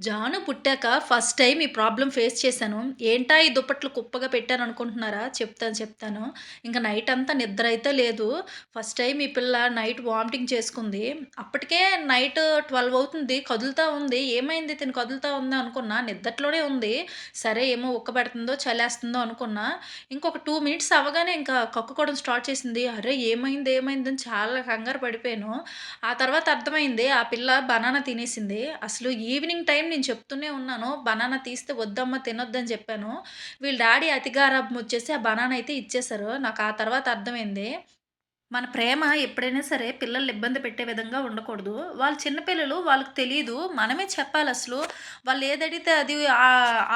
Janu పుట్టాక first time ఈ problem face చేశాను. ఏంటా ఈ దుప్పట్లు కుప్పగా పెట్టాను అనుకుంటున్నారా చెప్తాను చెప్తాను. ఇంకా నైట్ అంతా నిద్ర అయితే లేదు. ఫస్ట్ టైం ఈ పిల్ల నైట్ వామిటింగ్ చేసుకుంది. అప్పటికే నైట్ ట్వెల్వ్ అవుతుంది. కదులుతూ ఉంది. ఏమైంది? తిని కదులుతూ ఉంది అనుకున్నా. నిద్రలోనే ఉంది. సరే ఏమో ఉక్క పెడుతుందో చలేస్తుందో అనుకున్నా. ఇంకొక టూ మినిట్స్ అవగానే ఇంకా కక్కుకోవడం స్టార్ట్ చేసింది. అరే ఏమైంది? ఏమైంది? అని చాలా కంగారు పడిపోయాను. ఆ తర్వాత అర్థమైంది. ఆ పిల్ల బనానా తినేసింది. అసలు ఈవినింగ్ టైం నేను చెప్తూనే ఉన్నాను బనానా తీస్తే వద్దమ్మ తినొద్దని చెప్పాను. వీళ్ళ డాడీ అతిగారాభం వచ్చేసి ఆ బనానా అయితే ఇచ్చేశారు. నాకు ఆ తర్వాత అర్థమైంది. మన ప్రేమ ఎప్పుడైనా సరే పిల్లల్ని ఇబ్బంది పెట్టే విధంగా ఉండకూడదు. వాళ్ళు చిన్నపిల్లలు వాళ్ళకి తెలియదు మనమే చెప్పాలి అసలు. వాళ్ళు ఏదడితే అది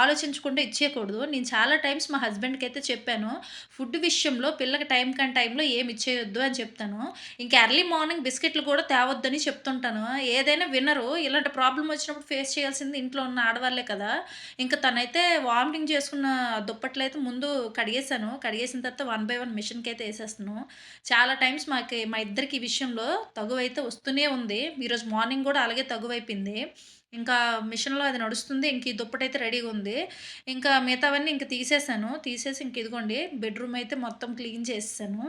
ఆలోచించకుండా ఇచ్చేయకూడదు. నేను చాలా టైమ్స్ మా హస్బెండ్కి అయితే చెప్పాను. ఫుడ్ విషయంలో పిల్లకి టైం కానీ టైంలో ఏమి ఇచ్చేయొద్దు అని చెప్తాను. ఇంకా ఎర్లీ మార్నింగ్ బిస్కెట్లు కూడా తేవద్దని చెప్తుంటాను. ఏదైనా వినరు. ఇలాంటి ప్రాబ్లం వచ్చినప్పుడు ఫేస్ చేయాల్సింది ఇంట్లో ఉన్న ఆడవాళ్ళే కదా. ఇంకా తనైతే వామిటింగ్ చేసుకున్న దుప్పట్లు అయితే ముందు కడిగేశాను. కడిగేసిన తర్వాత వన్ బై వన్ మిషన్కి అయితే వేసేస్తాను. చాలా టైమ్స్ మాకు మా ఇద్దరికి ఈ విషయంలో తగువైతే వస్తూనే ఉంది. ఈరోజు మార్నింగ్ కూడా అలాగే తగువైపోయింది. ఇంకా మిషన్లో అది నడుస్తుంది. ఇంక ఈ దుప్పటైతే రెడీగా ఉంది. ఇంకా మిగతావన్నీ ఇంక తీసేసాను. తీసేసి ఇంక ఇదిగోండి బెడ్రూమ్ అయితే మొత్తం క్లీన్ చేసేసాను.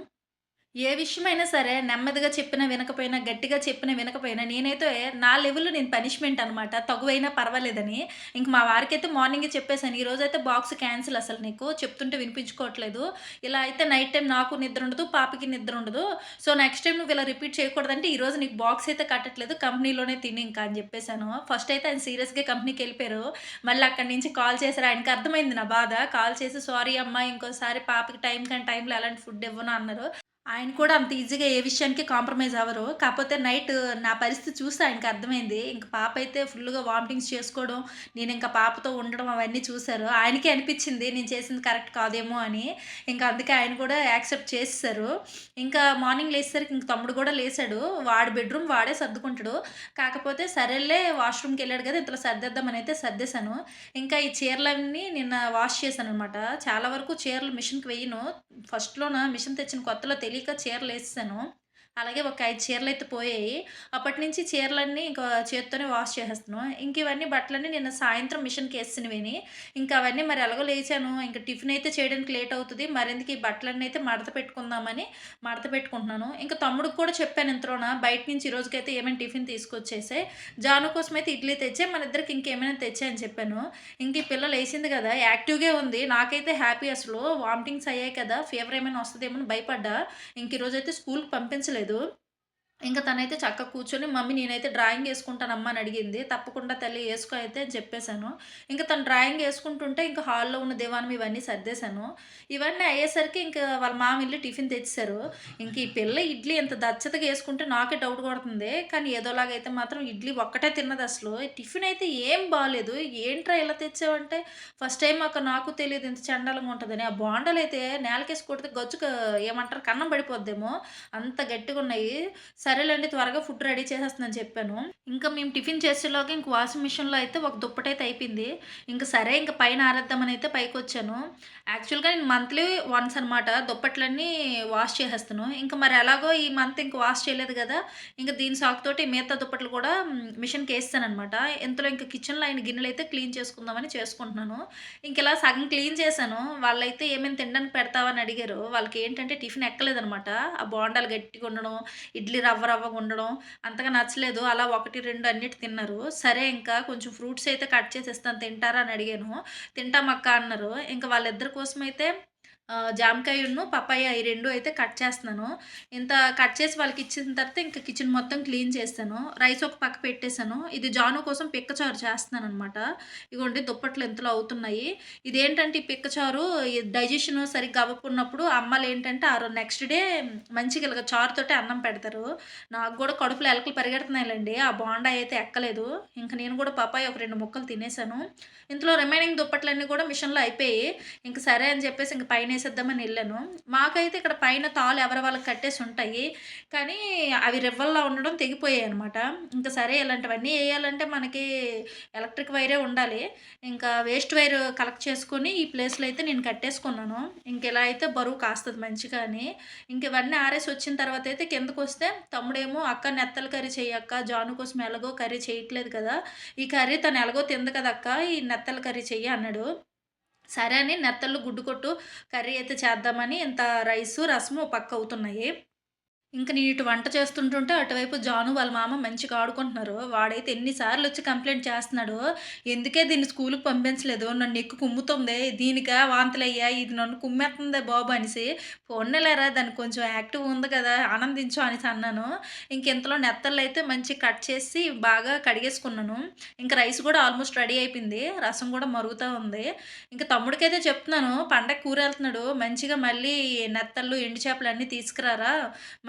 ఏ విషయమైనా సరే నెమ్మదిగా చెప్పినా వినకపోయినా గట్టిగా చెప్పినా వినకపోయినా నేనైతే నా లెవెల్లో నేను పనిష్మెంట్ అనమాట తగువైనా పర్వాలేదని. ఇంక మా వారికైతే మార్నింగే చెప్పేశాను. ఈరోజు అయితే బాక్స్ క్యాన్సిల్ అసలు నీకు. చెప్తుంటే వినిపించుకోవట్లేదు. ఇలా అయితే నైట్ టైం నాకు నిద్ర ఉండదు పాపకి నిద్ర ఉండదు. సో నెక్స్ట్ టైం నువ్వు ఇలా రిపీట్ చేయకూడదంటే ఈరోజు నీకు బాక్స్ అయితే కట్టట్లేదు. కంపెనీలోనే తిని ఇంకా అని చెప్పేశాను. ఫస్ట్ అయితే ఆయన సీరియస్గా కంపెనీకి వెళ్ళిపోయారు. మళ్ళీ అక్కడి నుంచి కాల్ చేశారు. ఆయనకి అర్థమైంది నా బాధ. కాల్ చేసి సారీ అమ్మా ఇంకోసారి పాపకి టైం కానీ టైంలో ఎలాంటి ఫుడ్ ఇవ్వను అన్నారు. ఆయన కూడా అంత ఈజీగా ఏ విషయానికి కాంప్రమైజ్ అవ్వరు. కాకపోతే నైట్ నా పరిస్థితి చూస్తే ఆయనకి అర్థమైంది. ఇంకా పాప అయితే ఫుల్గా వామిటింగ్స్ చేసుకోవడం నేను ఇంకా పాపతో ఉండడం అవన్నీ చూశారు. ఆయనకే అనిపించింది నేను చేసింది కరెక్ట్ కాదేమో అని. ఇంకా అందుకే ఆయన కూడా యాక్సెప్ట్ చేసేసారు. ఇంకా మార్నింగ్ లేచేసరికి ఇంక తమ్ముడు కూడా లేచాడు. వాడి బెడ్రూమ్ వాడే సర్దుకుంటాడు. కాకపోతే సరేలే వాష్రూమ్కి వెళ్ళాడు కదా ఇంతలో సర్దేద్దామని అయితే సర్దేశాను. ఇంకా ఈ చీరలన్నీ నిన్న వాష్ చేశాను అనమాట చాలా వరకు చీరలు మిషన్కి వేయను. ఫస్ట్లోన మిషన్ తెచ్చిన కొత్తలో తెలియదు తెలియక చీరలు వేసాను అలాగే ఒక ఐదు చీరలు అయితే పోయాయి. అప్పటి నుంచి చీరలన్నీ ఇంకా చేత్తోనే వాష్ చేసేస్తున్నాం. ఇంక ఇవన్నీ బట్టలన్నీ నిన్న సాయంత్రం మిషన్కి వేసినవిని ఇంకా అవన్నీ మరి ఎలాగో లేచాను. ఇంకా టిఫిన్ అయితే చేయడానికి లేట్ అవుతుంది. మరెందుకు ఈ బట్టలన్నీ అయితే మడత పెట్టుకుందామని మడత పెట్టుకుంటున్నాను. ఇంకా తమ్ముడికి కూడా చెప్పాను ఇంతలోన బయట నుంచి ఈరోజుకైతే ఏమైనా టిఫిన్ తీసుకొచ్చేసే. జాను కోసం అయితే ఇడ్లీ తెచ్చే? మన ఇద్దరికి ఇంకేమైనా తెచ్చే అని చెప్పాను. ఇంక ఈ పిల్ల లేచింది కదా. యాక్టివ్గా ఉంది. నాకైతే హ్యాపీ అసలు. వామిటింగ్స్ అయ్యాయి కదా. ఫీవర్ ఏమైనా వస్తుందేమో అని భయపడ్డా. ఇంక ఈరోజు అయితే స్కూల్కి పంపించలేదు. లేదు ఇంకా తనైతే చక్కగా కూర్చొని మమ్మీ నేనైతే డ్రాయింగ్ వేసుకుంటానమ్మా అని అడిగింది. తప్పకుండా తల్లి వేసుకో అయితే అని చెప్పేశాను. ఇంకా తను డ్రాయింగ్ వేసుకుంటుంటే ఇంకా హాల్లో ఉన్న దివానం ఇవన్నీ సర్దేశాను. ఇవన్నీ అయ్యేసరికి ఇంకా వాళ్ళ మామ వెళ్ళి టిఫిన్ తెచ్చారు ఇంక ఈ పిల్ల ఇడ్లీ ఎంత దచ్చతగా వేసుకుంటే నాకే డౌట్ కొడుతుంది. కానీ ఏదోలాగైతే మాత్రం ఇడ్లీ ఒక్కటే తిన్నది అసలు. టిఫిన్ అయితే ఏం బాగాలేదు ఏంట్రా ఇలా తెచ్చావంటే? ఫస్ట్ టైం అక్క నాకు తెలియదు ఇంత చండాలంగా ఉంటుందని. ఆ బాండలు అయితే నేలకేసి కొడితే గచ్చుకు ఏమంటారు కన్నం పడిపోద్దేమో. అంత గట్టిగా ఉన్నాయి. సరేలేండి త్వరగా ఫుడ్ రెడీ చేసేస్తుందని చెప్పాను. ఇంకా మేము టిఫిన్ చేసేలోగా ఇంక వాషింగ్ మిషన్లో అయితే ఒక దుప్పటైతే అయిపోయింది. ఇంకా సరే ఇంకా పైన ఆరేద్దామని అయితే పైకి వచ్చాను. యాక్చువల్గా నేను మంత్లీ వన్స్ అనమాట దుప్పట్లన్నీ వాష్ చేసేస్తాను. ఇంకా మరి ఎలాగో ఈ మంత్ ఇంక వాష్ చేయలేదు కదా ఇంకా దీని సాకుతోటి మిగతా దుప్పట్లు కూడా మిషన్కి వేస్తాను అనమాట ఇంతలో ఇంకా కిచెన్లో అయిన గిన్నెలు అయితే క్లీన్ చేసుకుందామని చేసుకుంటున్నాను. ఇంక ఇలా సగం క్లీన్ చేశాను. వాళ్ళైతే ఏమేమి తినడానికి పెడతావని అడిగారు. వాళ్ళకి ఏంటంటే టిఫిన్ ఎక్కలేదనమాట ఆ బోండాలు గట్టిగా ఉండడం ఇడ్లీ రవ్వ రవ్వగా ఉండడం అంతగా నచ్చలేదు. అలా ఒకటి రెండు అన్నిటి తిన్నారు. సరే ఇంకా కొంచెం ఫ్రూట్స్ అయితే కట్ చేసి ఇస్తాను. తింటారా అని అడిగాను. తింటామక్క అన్నారు. ఇంకా వాళ్ళిద్దరి కోసం అయితే జామకాయను పప్పాయ ఈ రెండు అయితే కట్ చేస్తున్నాను. ఇంత కట్ చేసి వాళ్ళకి ఇచ్చిన తర్వాత ఇంకా కిచెన్ మొత్తం క్లీన్ చేస్తాను. రైస్ ఒక పక్క పెట్టేశాను. ఇది జాను కోసం పిక్కచారు చేస్తున్నాను అనమాట ఇగోండి దుప్పట్లు ఎంతలో అవుతున్నాయి. ఇదేంటంటే ఈ పిక్కచారు డైజెషన్ సరిగ్గా అవ్వకున్నప్పుడు అమ్మలు ఏంటంటే ఆ నెక్స్ట్ డే మంచిగా ఇలాగ చారుతోటి అన్నం పెడతారు. నాకు కూడా కడుపులో ఎలకలు పరిగెడుతున్నాయిలండి. ఆ బోండా అయితే ఎక్కలేదు. ఇంకా నేను కూడా పపాయ ఒక రెండు ముక్కలు తినేసాను ఇందులో రిమైనింగ్ దుప్పట్లన్నీ కూడా మిషన్లో అయిపోయి ఇంక సరే అని చెప్పేసి ఇంక పైన వేసేద్దామని వెళ్ళాను. మాకైతే ఇక్కడ పైన తాళ్ళు ఎవరి వాళ్ళకి కట్టేసి ఉంటాయి. కానీ అవి రివ్వల్లా ఉండడం తెగిపోయాయి అనమాట ఇంకా సరే ఇలాంటివన్నీ వేయాలంటే మనకి ఎలక్ట్రిక్ వైరే ఉండాలి. ఇంకా వేస్ట్ వైర్ కలెక్ట్ చేసుకొని ఈ ప్లేస్లో అయితే నేను కట్టేసుకున్నాను. ఇంక ఇలా అయితే బరువు కాస్తుంది మంచిగా అని. ఇంక ఇవన్నీ ఆరేసి వచ్చిన తర్వాత అయితే కిందకు వస్తే తమ్ముడేమో అక్క నెత్తల కర్రీ చేయక్క జాను కోసం ఎలాగో కర్రీ చేయట్లేదు కదా. ఈ కర్రీ తను ఎలాగో తింది కదా అక్క ఈ నెత్తల కర్రీ చెయ్యి అన్నాడు. సరే అని నెత్తళ్ళు గుడ్డు కొట్టు కర్రీ అయితే చేద్దామని ఇంత రైసు రసము పక్క అవుతున్నాయి. ఇంక నేను ఇటు వంట చేస్తుంటుంటే అటువైపు జాను వాళ్ళ మామ మంచిగా ఆడుకుంటున్నారు. వాడైతే ఎన్నిసార్లు వచ్చి కంప్లైంట్ చేస్తున్నాడు. ఎందుకే దీన్ని స్కూల్కి పంపించలేదు? నన్ను ఎక్కువ కుమ్ముతుంది. దీనికా వాంతులయ్యా? ఇది నన్ను కుమ్మేస్తుంది బాబు అనేసి ఫోన్లేరా దానికి కొంచెం యాక్టివ్ ఉంది కదా ఆనందించు అనేసి అన్నాను. ఇంకెంతలో నెత్తళ్ళు అయితే మంచి కట్ చేసి బాగా కడిగేసుకున్నాను. ఇంకా రైస్ కూడా ఆల్మోస్ట్ రెడీ అయిపోయింది. రసం కూడా మరుగుతూ ఉంది. ఇంకా తమ్ముడికైతే చెప్తున్నాను పండగ కూర వెళ్తున్నాడు మంచిగా మళ్ళీ నెత్తళ్ళు ఎండు చేపలు అన్నీ తీసుకురారా?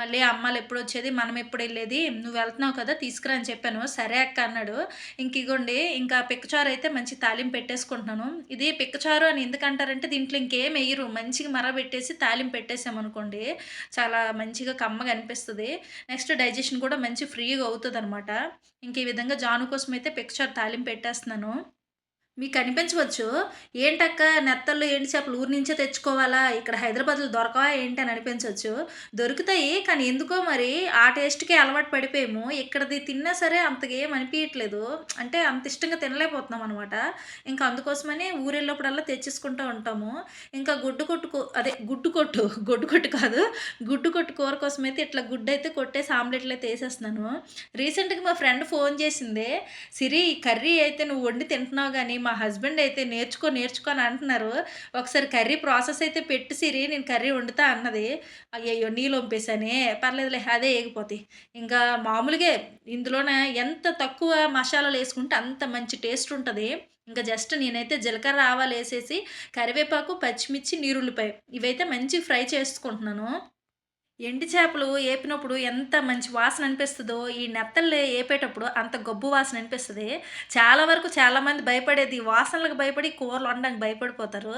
మళ్ళీ అమ్మాలు ఎప్పుడు వచ్చేది మనం ఎప్పుడు వెళ్ళేది నువ్వు వెళ్తున్నావు కదా తీసుకురా అని చెప్పాను. సరే అక్క అన్నాడు. ఇంక ఇగోండి ఇంకా పిక్కచారు అయితే మంచి తాలింపు పెట్టేసుకుంటున్నాను. ఇది పిక్కచారు అని ఎందుకంటారంటే దీంట్లో ఇంకేం వేయరు మంచిగా మర పెట్టేసి తాలింపు పెట్టేసామనుకోండి చాలా మంచిగా కమ్మగా అనిపిస్తుంది. నెక్స్ట్ డైజెషన్ కూడా మంచి ఫ్రీగా అవుతుంది అనమాట ఇంక ఈ విధంగా జాను కోసం అయితే పిక్కచారు తాలింపు పెట్టేస్తున్నాను. మీకు అనిపించవచ్చు ఏంటక్క నెత్తల్లో ఏంటి చేపలు ఊరి నుంచే తెచ్చుకోవాలా? ఇక్కడ హైదరాబాద్లో దొరకవా ఏంటి అని అనిపించవచ్చు. దొరుకుతాయి కానీ ఎందుకో మరి ఆ టేస్ట్కి అలవాటు పడిపోయాము. ఇక్కడది తిన్నా సరే అంతకేం అనిపించట్లేదు అంటే అంత ఇష్టంగా తినలేకపోతున్నాం అనమాట ఇంకా అందుకోసమని ఊరెళ్ళినప్పుడల్లా తెచ్చేసుకుంటూ ఉంటాము. ఇంకా గుడ్డు కొట్టు అదే గుడ్డు కొట్టు గుడ్డు కొట్టు కాదు గుడ్డు కొట్టు కూర కోసం అయితే ఇట్లా గుడ్డు అయితే కొట్టేసి ఆమ్లెట్లు అయితే వేసేస్తున్నాను. రీసెంట్గా మా ఫ్రెండ్ ఫోన్ చేసిందే సిరి కర్రీ అయితే నువ్వు వండి తింటున్నావు కానీ మా హస్బెండ్ అయితే నేర్చుకో నేర్చుకో అని అంటున్నారు. ఒకసారి కర్రీ ప్రాసెస్ అయితే పెట్టి సిరి నేను కర్రీ వండుతా అన్నది. అయ్యయ్యో నీళ్ళు వంపేశానే. పర్లేదులే అదే ఏగిపోతాయి. ఇంకా మామూలుగా ఇందులోనే ఎంత తక్కువ మసాలాలు వేసుకుంటే అంత మంచి టేస్ట్ ఉంటుంది. ఇంకా జస్ట్ నేనైతే జీలకర్ర ఆవాలు వేసేసి కరివేపాకు పచ్చిమిర్చి నీరుల్లిపాయ ఇవైతే మంచి ఫ్రై చేసుకుంటున్నాను. ఎండి చేపలు ఏపినప్పుడు ఎంత మంచి వాసన అనిపిస్తుందో ఈ నెత్తళ్ళు ఏపేటప్పుడు అంత గబ్బు వాసన అనిపిస్తుంది. చాలా వరకు చాలామంది భయపడేది వాసనలకు భయపడి కూరలు వండడానికి భయపడిపోతారు.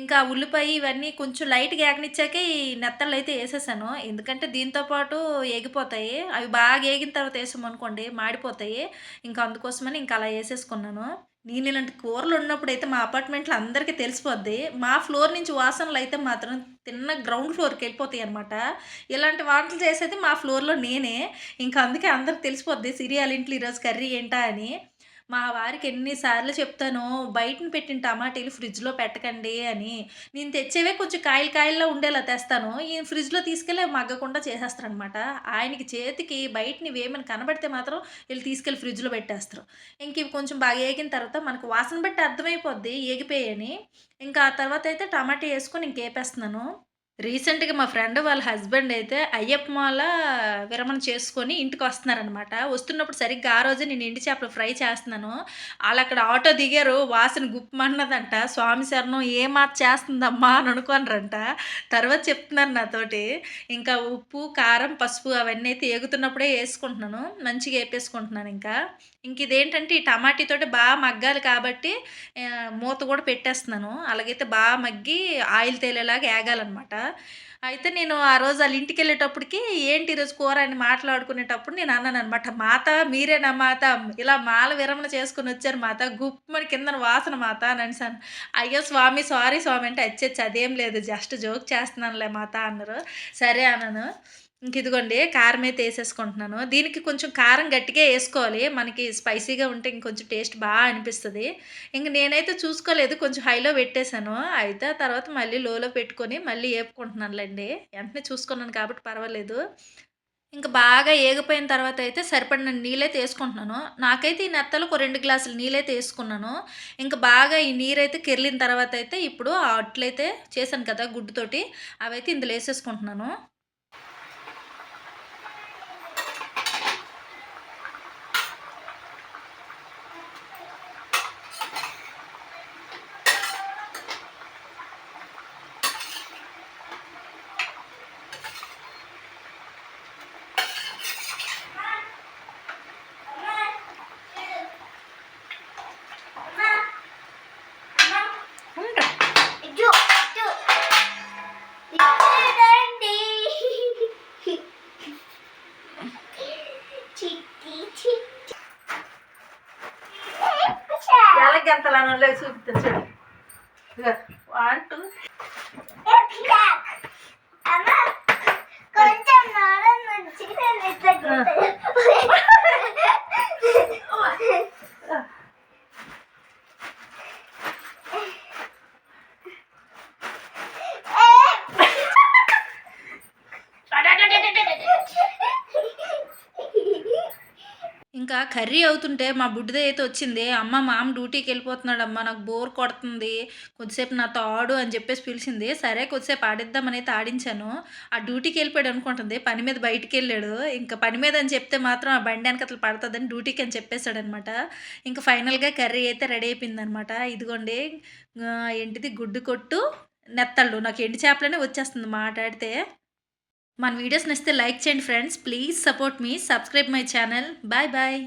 ఇంకా ఉల్లిపాయ ఇవన్నీ కొంచెం లైట్గా ఏగనిచ్చాకే ఈ నెత్తళ్ళు అయితే వేసేసాను ఎందుకంటే దీంతో పాటు ఏగిపోతాయి. అవి బాగా ఏగిన తర్వాత వేసామనుకోండి మాడిపోతాయి. ఇంకా అందుకోసమని ఇంకా అలా వేసేసుకున్నాను నేను ఇలాంటి కూరలు ఉన్నప్పుడు అయితే మా అపార్ట్మెంట్లో అందరికీ తెలిసిపోద్ది. మా ఫ్లోర్ నుంచి వాసనలు అయితే మాత్రం తిన్న గ్రౌండ్ ఫ్లోర్కి వెళ్ళిపోతాయి అనమాట ఇలాంటి వంటలు చేసేది మా ఫ్లోర్లో నేనే. ఇంకా అందుకే అందరికి తెలిసిపోద్ది సిరియాల ఇంట్లో ఈరోజు కర్రీ ఏంటా అని. మా వారికి ఎన్నిసార్లు చెప్తాను బయటని పెట్టిన టమాటీలు ఫ్రిడ్జ్లో పెట్టకండి అని. నేను తెచ్చేవే కొంచెం కాయలు కాయల్లో ఉండేలా తెస్తాను. ఈ ఫ్రిడ్జ్లో తీసుకెళ్ళి మగ్గకుండా చేసేస్తారనమాట ఆయనకి చేతికి బయటని వేమని కనబడితే మాత్రం వీళ్ళు తీసుకెళ్ళి ఫ్రిడ్జ్లో పెట్టేస్తారు. ఇంక ఇవి కొంచెం బాగా ఏగిన తర్వాత మనకు వాసన బట్టి అర్థమైపోద్ది ఏగిపోయాయని. ఇంకా ఆ తర్వాత అయితే టమాటా వేసుకొని ఇంకేపేస్తున్నాను. రీసెంట్‌గా మా ఫ్రెండ్ వాళ్ళ హస్బెండ్ అయితే అయ్యప్ప మాల విరమణ చేసుకొని ఇంటికి వస్తున్నారనమాట. వస్తున్నప్పుడు సరిగ్గా ఆ రోజే నేను ఎండి చేపలు ఫ్రై చేస్తున్నాను. వాళ్ళు అక్కడ ఆటో దిగారు. వాసన గుప్పమన్నదంట స్వామి శరణం ఏ చేస్తుందమ్మా అని అనుకోనరంట. తర్వాత చెప్తున్నారు నాతోటి. ఇంకా ఉప్పు, కారం, పసుపు అవన్నీ అయితే ఏగుతున్నప్పుడే వేసుకుంటున్నాను మంచిగా వేపేసుకుంటున్నాను ఇంకా. ఇంక ఇదేంటంటే ఈ టమాటీతోటి బాగా మగ్గాలి కాబట్టి మూత కూడా పెట్టేస్తున్నాను. అలాగైతే బాగా మగ్గి ఆయిల్ తేలేలాగా ఏగాలనమాట. అయితే నేను ఆ రోజు వాళ్ళ ఇంటికి వెళ్ళేటప్పటికి ఏంటి ఈరోజు కూర అని మాట్లాడుకునేటప్పుడు నేను అన్నాను అనమాట మాత మీరేనా మాత ఇలా మాల విరమణ చేసుకుని వచ్చారు మాత గుప్పమని కిందన వాసన మాత అని అనిసాను అయ్యో! స్వామి సారీ స్వామి అంటే అచ్చచ్చ అదేం లేదు జస్ట్ జోక్ చేస్తున్నానులే మాత అన్నారు. సరే అన్నాను. ఇంక ఇదిగోండి కారం అయితే వేసేసుకుంటున్నాను దీనికి కొంచెం కారం గట్టిగా వేసుకోవాలి మనకి స్పైసీగా ఉంటే ఇంకొంచెం టేస్ట్ బాగా అనిపిస్తుంది ఇంక నేనైతే చూసుకోలేదు. కొంచెం హైలో పెట్టేసాను. అయితే తర్వాత మళ్ళీ లోలో పెట్టుకొని మళ్ళీ వేపుకుంటున్నానులేండి వెంటనే చూసుకున్నాను కాబట్టి పర్వాలేదు. ఇంకా బాగా ఏగిపోయిన తర్వాత అయితే సరిపడిన నీళ్ళైతే వేసుకుంటున్నాను నాకైతే ఈ నెత్తలకు ఒక రెండు గ్లాసులు నీళ్ళైతే వేసుకున్నాను ఇంకా బాగా ఈ నీరైతే కెర్లిన తర్వాత అయితే ఇప్పుడు అట్లయితే చేశాను కదా గుడ్డుతోటి అవైతే ఇందులో వేసేసుకుంటున్నాను ఎంతలానో లేదు చూపిస్తాను చూడు. One two. కొంచెం నోరం నుంచి నేను ఇట్లా ఇంకా కర్రీ అవుతుంటే మా బుడ్డిదే అయితే వచ్చింది అమ్మ మామ డ్యూటీకి వెళ్ళిపోతున్నాడు అమ్మ నాకు బోర్ కొడుతుంది కొద్దిసేపు నాతో ఆడు అని చెప్పేసి పిలిచింది. సరే కొద్దిసేపు ఆడిద్దామని అయితే ఆడించాను. ఆ డ్యూటీకి వెళ్ళిపోయాడు అనుకుంటుంది పని మీద బయటికి వెళ్ళాడు. ఇంకా పని మీద అని చెప్తే మాత్రం ఆ బండి వెనకతలు పడుతుందని డ్యూటీకి అని చెప్పేశాడనమాట. ఇంకా ఫైనల్గా కర్రీ అయితే రెడీ అయిపోయిందనమాట. ఇదిగోండి ఏంటిది గుడ్డు కొట్టు నెత్తళ్ళు. నాకు ఎండి చేపలనే వచ్చేస్తుంది మాట్లాడితే. మన వీడియోస్ నచ్చితే లైక్ చేయండి friends. Please support me. Subscribe my channel. Bye bye.